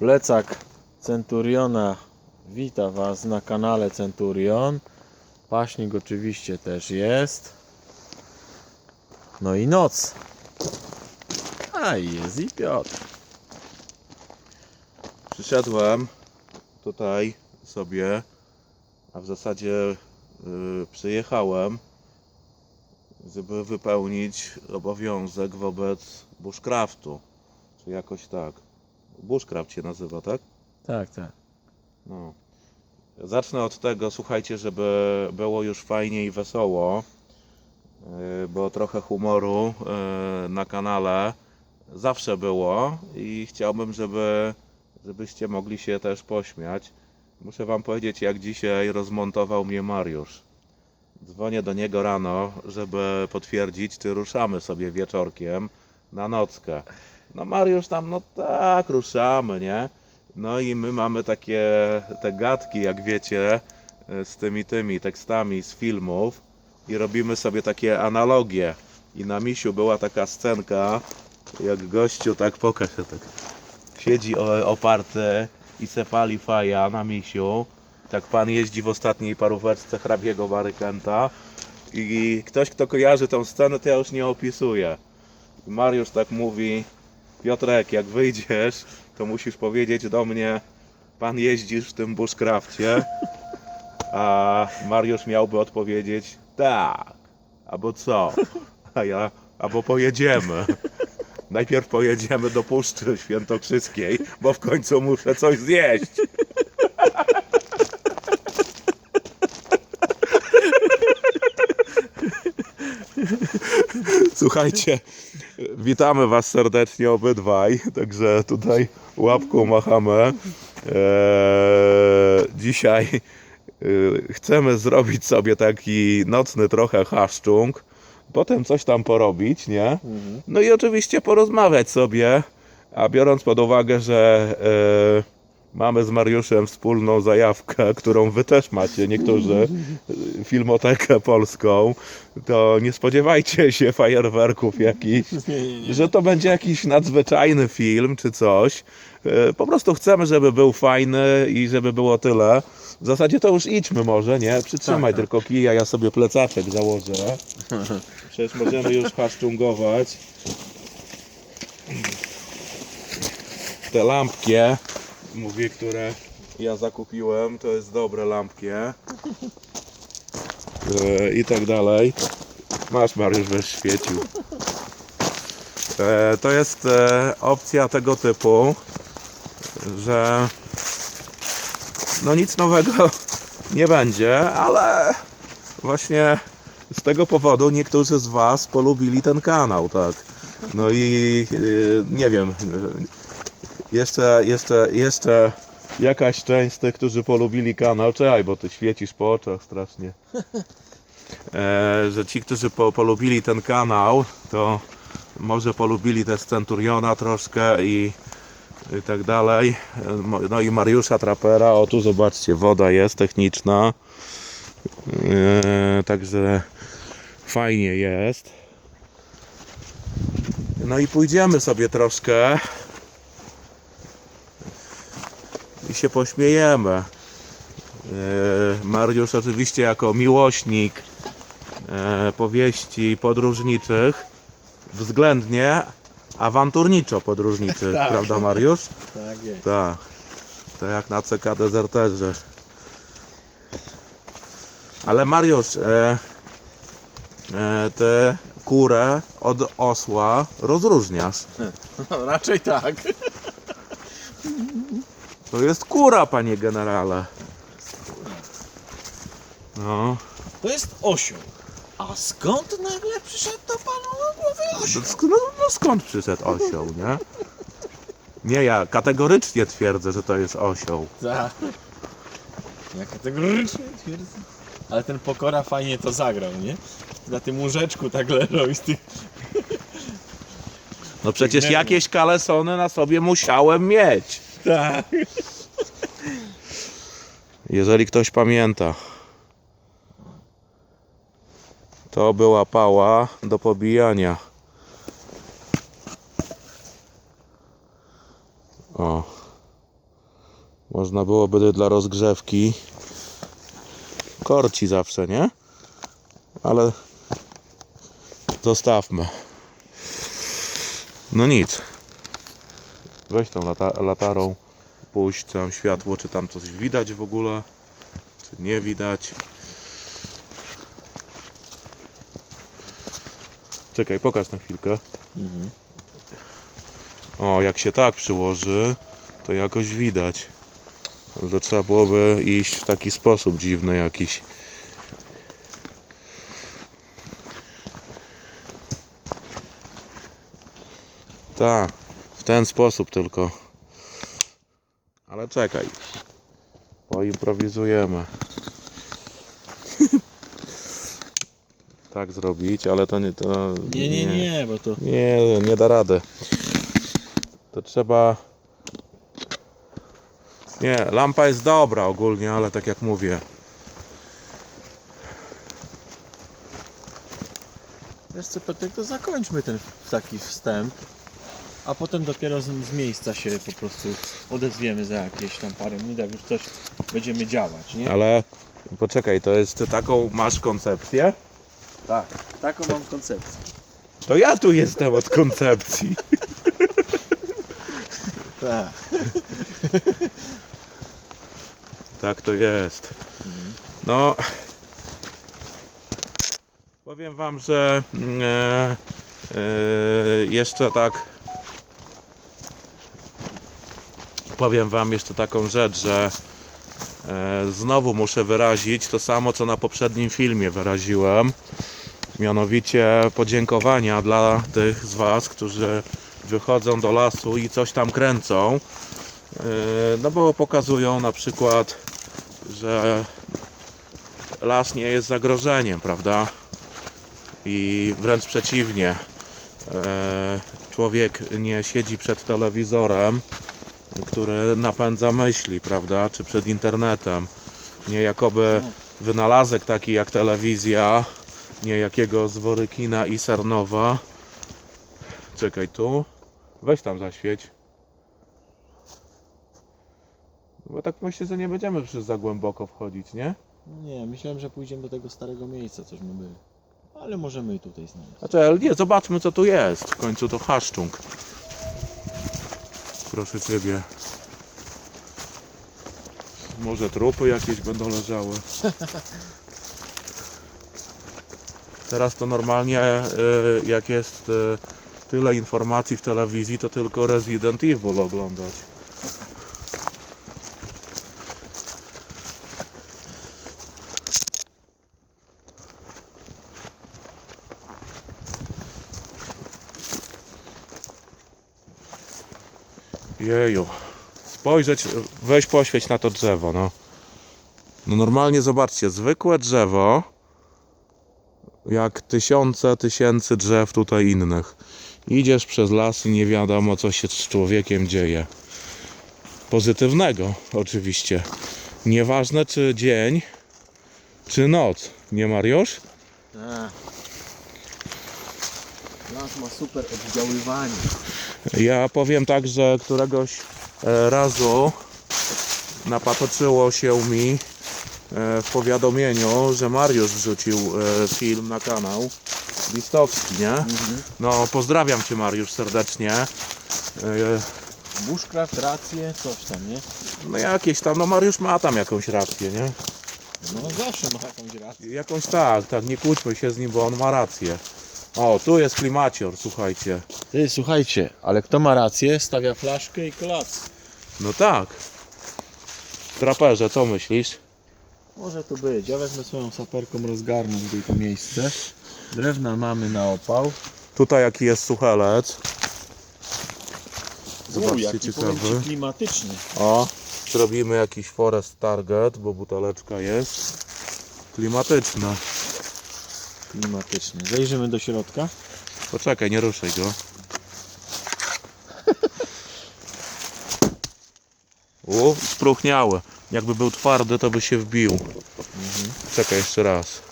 Plecak Centuriona wita Was na kanale Centurion. Paśnik oczywiście też jest. No i noc. A jest i Piotr. Przyszedłem tutaj sobie, a w zasadzie y, przyjechałem, żeby wypełnić obowiązek wobec bushcraftu. Czy jakoś tak. Bushcraft się nazywa, tak? Tak, tak. No. Zacznę od tego, słuchajcie, żeby było już fajnie i wesoło, yy, bo trochę humoru yy, na kanale zawsze było i chciałbym, żeby, żebyście mogli się też pośmiać. Muszę Wam powiedzieć, jak dzisiaj rozmontował mnie Mariusz. Dzwonię do niego rano, żeby potwierdzić, czy ruszamy sobie wieczorkiem na nockę. No Mariusz tam, no tak, ruszamy, nie? No i my mamy takie te gadki, jak wiecie, e, z tymi tymi tekstami z filmów i robimy sobie takie analogie. I na misiu była taka scenka, jak gościu, tak pokaż się tak, siedzi oparty i se pali faja na misiu. Tak pan jeździ w ostatniej paróweczce hrabiego Barykenta i ktoś, kto kojarzy tą scenę, to ja już nie opisuję. Mariusz tak mówi, Piotrek, jak wyjdziesz, to musisz powiedzieć do mnie, pan jeździsz w tym bushcrafcie, a Mariusz miałby odpowiedzieć, tak, albo co, a ja, albo pojedziemy. Najpierw pojedziemy do Puszczy Świętokrzyskiej, bo w końcu muszę coś zjeść. Słuchajcie, witamy Was serdecznie obydwaj, także tutaj łapką machamy. Eee, dzisiaj e, chcemy zrobić sobie taki nocny trochę haszczung, potem coś tam porobić, nie? No i oczywiście porozmawiać sobie, a biorąc pod uwagę, że e, mamy z Mariuszem wspólną zajawkę, którą wy też macie, niektórzy, filmotekę polską, to nie spodziewajcie się fajerwerków jakichś, że to będzie jakiś nadzwyczajny film czy coś. E, Po prostu chcemy, żeby był fajny i żeby było tyle. W zasadzie to już idźmy może, nie? Przytrzymaj Tak, tak. tylko kija, ja sobie plecaczek założę. Przecież możemy już haszczungować. Te lampkie, mówię, które ja zakupiłem, to jest dobre lampkie. E, I tak dalej. Masz Mariusz, będziesz świecił. E, To jest e, opcja tego typu, że no nic nowego nie będzie, ale właśnie z tego powodu niektórzy z Was polubili ten kanał, tak. No i y, nie wiem, jeszcze, jeszcze, jeszcze jakaś część z tych, którzy polubili kanał, czekaj, bo Ty świecisz po oczach strasznie. E, że ci, którzy po, polubili ten kanał, to może polubili też Centuriona troszkę i, i tak dalej. E, No i Mariusza Trapera, o tu zobaczcie, woda jest techniczna. E, także fajnie jest. No i pójdziemy sobie troszkę i się pośmiejemy. E, Mariusz oczywiście jako miłośnik e, powieści podróżniczych, względnie awanturniczo podróżniczych, Tak. prawda Mariusz? Tak jest. Tak. To jak na CK dezerterze. Ale Mariusz, e, e, kurę od osła rozróżniasz. No, raczej tak. To jest kura, panie generale. No. To jest osioł. A skąd nagle przyszedł to panu na głowę osioł? Sk- No, no skąd przyszedł osioł, nie? Nie, ja kategorycznie twierdzę, że to jest osioł. Tak. Ja kategorycznie twierdzę. Ale ten pokora fajnie to zagrał, nie? Na tym łóżeczku tak leżał i z tych... No przecież jakieś kalesony na sobie musiałem mieć. Tak. Jeżeli ktoś pamięta. To była pała do pobijania. O. Można byłoby dla rozgrzewki. Korci zawsze, nie? Ale zostawmy. No nic. Weź tą lata latarą, puść tam światło, czy tam coś widać w ogóle, czy nie widać. Czekaj, pokaż na chwilkę. Mhm. O, jak się tak przyłoży, to jakoś widać. To trzeba byłoby iść w taki sposób dziwny jakiś. Tak, ten sposób tylko. Ale czekaj. Poimprowizujemy. tak zrobić, ale to nie to. Nie, nie, nie, bo to... Nie, nie da rady. To trzeba. Nie, lampa jest dobra ogólnie, ale tak jak mówię. Wiesz co, Piotrek, to zakończmy ten taki wstęp, a potem dopiero z, z miejsca się po prostu odezwiemy za jakieś tam parę minut, jak już coś będziemy działać, nie? Ale poczekaj, to jest taką masz koncepcję? Tak, taką mam koncepcję. To ja tu jestem od koncepcji. Tak. Tak to jest. No. Powiem wam, że mm, e, e, jeszcze tak. Powiem wam jeszcze taką rzecz, że e, znowu muszę wyrazić to samo, co na poprzednim filmie wyraziłem. Mianowicie podziękowania dla tych z was, którzy wychodzą do lasu i coś tam kręcą. E, No bo pokazują na przykład, że las nie jest zagrożeniem, prawda? I wręcz przeciwnie. e, Człowiek nie siedzi przed telewizorem, który napędza myśli, prawda? Czy przed internetem. Nie jakoby wynalazek taki jak telewizja, nie jakiego z Worykina i Sarnowa. Czekaj tu. Weź tam zaświeć. Bo tak myślę, że nie będziemy już za głęboko wchodzić, nie? Nie, myślałem, że pójdziemy do tego starego miejsca, coś my byli. Ale możemy i tutaj znaleźć. Znaczy, ale nie, zobaczmy co tu jest. W końcu to haszczung. Proszę Ciebie. Może trupy jakieś będą leżały. Teraz to normalnie, y, jak jest y, tyle informacji w telewizji, to tylko Resident Evil oglądać. Jeju. Spojrzeć, weź poświeć na to drzewo, no. No normalnie zobaczcie, zwykłe drzewo, jak tysiące, tysięcy drzew tutaj innych. Idziesz przez las i nie wiadomo, co się z człowiekiem dzieje. Pozytywnego, oczywiście. Nieważne, czy dzień, czy noc. Nie, Mariusz? Tak. Las ma super oddziaływanie. Ja powiem tak, że któregoś e, razu napatoczyło się mi e, w powiadomieniu, że Mariusz wrzucił e, film na kanał Listowski, nie? No pozdrawiam Cię Mariusz serdecznie. Bushcraft, rację, coś tam, nie? No jakieś tam, no Mariusz ma tam jakąś rację, nie? No zawsze ma jakąś rację. Jakąś tak, tak, nie kłóćmy się z nim, bo on ma rację. O, tu jest klimacior, słuchajcie. Ty, słuchajcie, ale kto ma rację, stawia flaszkę i kolację. No tak. Traperze, co myślisz? Może tu być. Ja wezmę swoją saperką, rozgarnę tutaj to miejsce. Drewna mamy na opał. Tutaj jaki jest suchelec. Zobaczcie, jaki powiem ciekawy. ci klimatyczny. O, zrobimy jakiś forest target, bo buteleczka jest klimatyczna. Klimatyczny. Zajrzymy do środka. Poczekaj, nie ruszaj go. U, spróchniały. Jakby był twardy, to by się wbił. Czekaj jeszcze raz.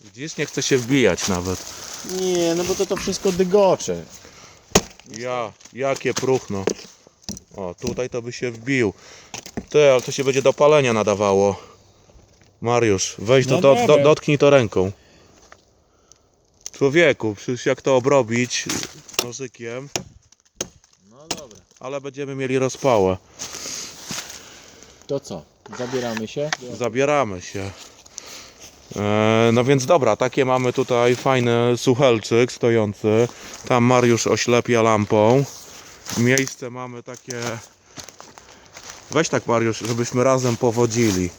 Widzisz, nie chce się wbijać nawet. Nie, no bo to to wszystko dygocze. Ja, jakie próchno. O, tutaj to by się wbił. Ty, ale to się będzie do palenia nadawało. Mariusz, weź to, No do, do, dotknij to ręką. Człowieku, przecież jak to obrobić nożykiem, No dobra. ale będziemy mieli rozpałę. To co? Zabieramy się? Zabieramy się. E, no więc dobra, takie mamy tutaj fajny suchelczyk stojący. Tam Mariusz oślepia lampą. Miejsce mamy takie. Weź tak Mariusz, żebyśmy razem powodzili.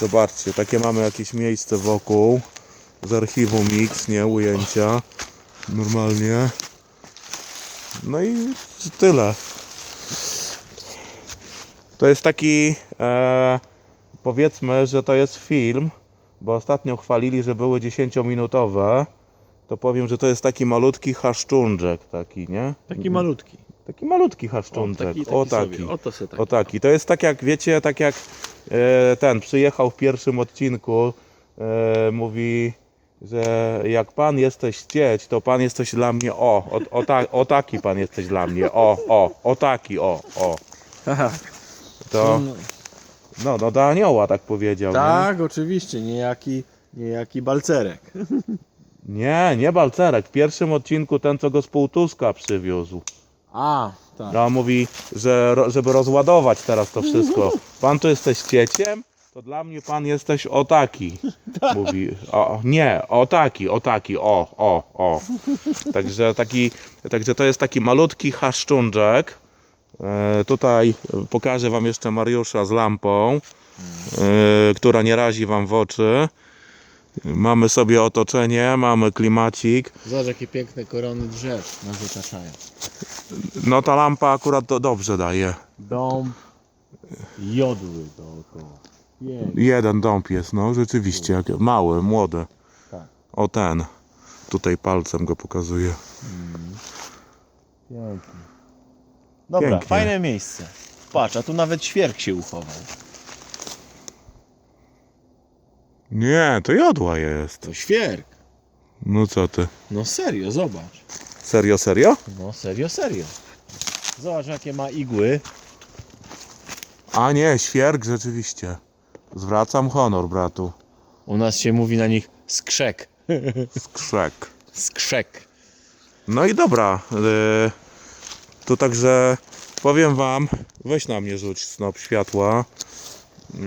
Zobaczcie, takie mamy jakieś miejsce wokół. Z archiwum Mix, nie ujęcia. Normalnie. No i tyle. To jest taki, e, powiedzmy, że to jest film, bo ostatnio chwalili, że były 10-minutowe. To powiem, że to jest taki malutki haszczundżek, taki, nie? Taki malutki. Taki malutki O, haszczundżek. taki, taki o taki. Sobie. Oto se taki. O taki. To jest tak jak, wiecie, tak jak e, ten przyjechał w pierwszym odcinku, e, mówi, że jak pan jesteś cieć, to pan jesteś dla mnie o, o, o, ta, o taki pan jesteś dla mnie, o, o, o taki, o, o. To, No, no, no do anioła tak powiedział. tak, oczywiście, niejaki, niejaki balcerek. Nie? nie, nie Balcerek. W pierwszym odcinku ten, co go z Półtuska przywiózł. A, tak. No, mówi, że ro- żeby rozładować teraz to wszystko. Pan tu jesteś cieciem, to dla mnie pan jesteś o taki. Mówi, o, nie, o taki, o taki, o, o, o. Także taki, także to jest taki malutki haszczundżek. E, tutaj pokażę wam jeszcze Mariusza z lampą, e, która nie razi wam w oczy. Mamy sobie otoczenie, mamy klimacik. Zobacz, jakie piękne korony drzew nas otaczają. No ta lampa akurat to dobrze daje. Dom jodły dookoła. Pięknie. Jeden dąb jest, no rzeczywiście, jak mały, młody. Tak. O ten. Tutaj palcem go pokazuję. Pięknie. Dobra, Pięknie. fajne miejsce. Patrz, a tu nawet świerk się uchował. Nie, to jodła jest. To świerk. No co ty? No serio, zobacz. Serio, serio? No serio, serio. Zobacz, jakie ma igły. A nie, świerk rzeczywiście. Zwracam honor, bratu. U nas się mówi na nich skrzek. Skrzek. Skrzek. No i dobra. Yy, tu także powiem wam, weź na mnie rzuć snop światła. Yy,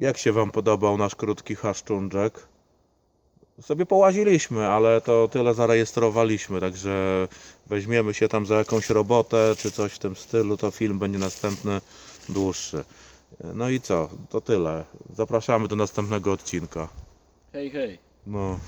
jak się wam podobał nasz krótki haszczundżek? Sobie połaziliśmy, ale to tyle zarejestrowaliśmy, także weźmiemy się tam za jakąś robotę czy coś w tym stylu, to film będzie następny dłuższy. No i co? To tyle. Zapraszamy do następnego odcinka. Hej, hej. No.